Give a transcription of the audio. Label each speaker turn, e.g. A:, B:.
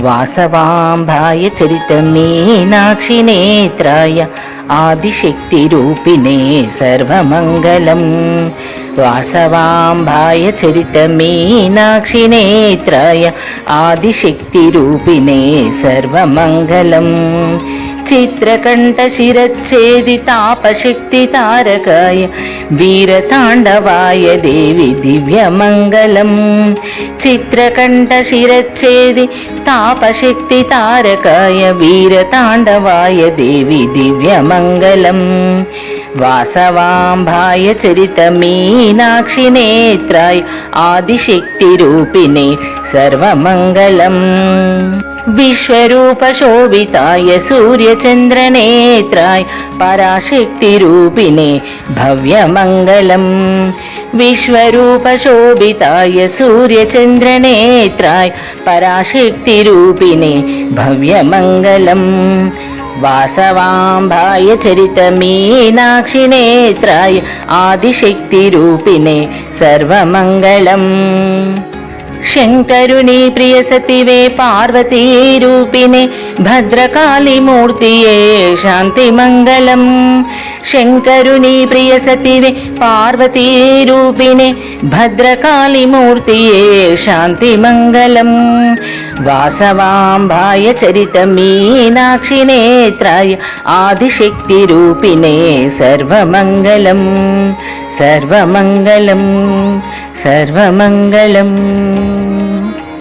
A: వాసవాంబాయ చరితమీనాక్షి నేత్రాయ ఆదిశక్తిరూపిణే సర్వమంగళం వాసవాంబాయ చరితమీనాక్షి నేత్రాయ ఆదిశక్తిరూపిణే సర్వమంగళం చిత్రకంఠ శిరచ్ఛేది తాపశక్తి తారకాయ వీరతాండవాయ దేవి దివ్యమంగళం. చిత్రకంఠ శిరచ్ఛేది తాపశక్తి తారకాయ వీరతాండవాయ దేవి దివ్యమంగళం. వాసవాంబాయ చరిత మీనాక్షి నేత్రాయ ఆదిశక్తిరూపిణే సర్వమంగళం. విశ్వరూపశోభితాయ సూర్యచంద్రనేత్రాయ పరాశక్తిరూపిణే భవ్యమంగళం విశ్వరూపశోభితాయ సూర్యచంద్రనేత్రాయ పరాశక్తిరూపిణే భవ్యమంగళం వాసవాంబాయ చరితమీనాక్షి నేత్రాయ ఆదిశక్తిరూపిణే సర్వమంగళం శంకరుని ప్రియ సతివే పార్వతీ రూపిణే భద్రకాళి మూర్తియే శాంతి మంగళం. శంకరుని ప్రియ సతివే పార్వతీ రూపిణే భద్రకాళి మూర్తియే శాంతి మంగళం. వాసవాంబాయ చరిత మీనాక్షి నేత్రాయ ఆదిశక్తి రూపిణే సర్వమంగళం సర్వమంగళం. సర్వమంగళం.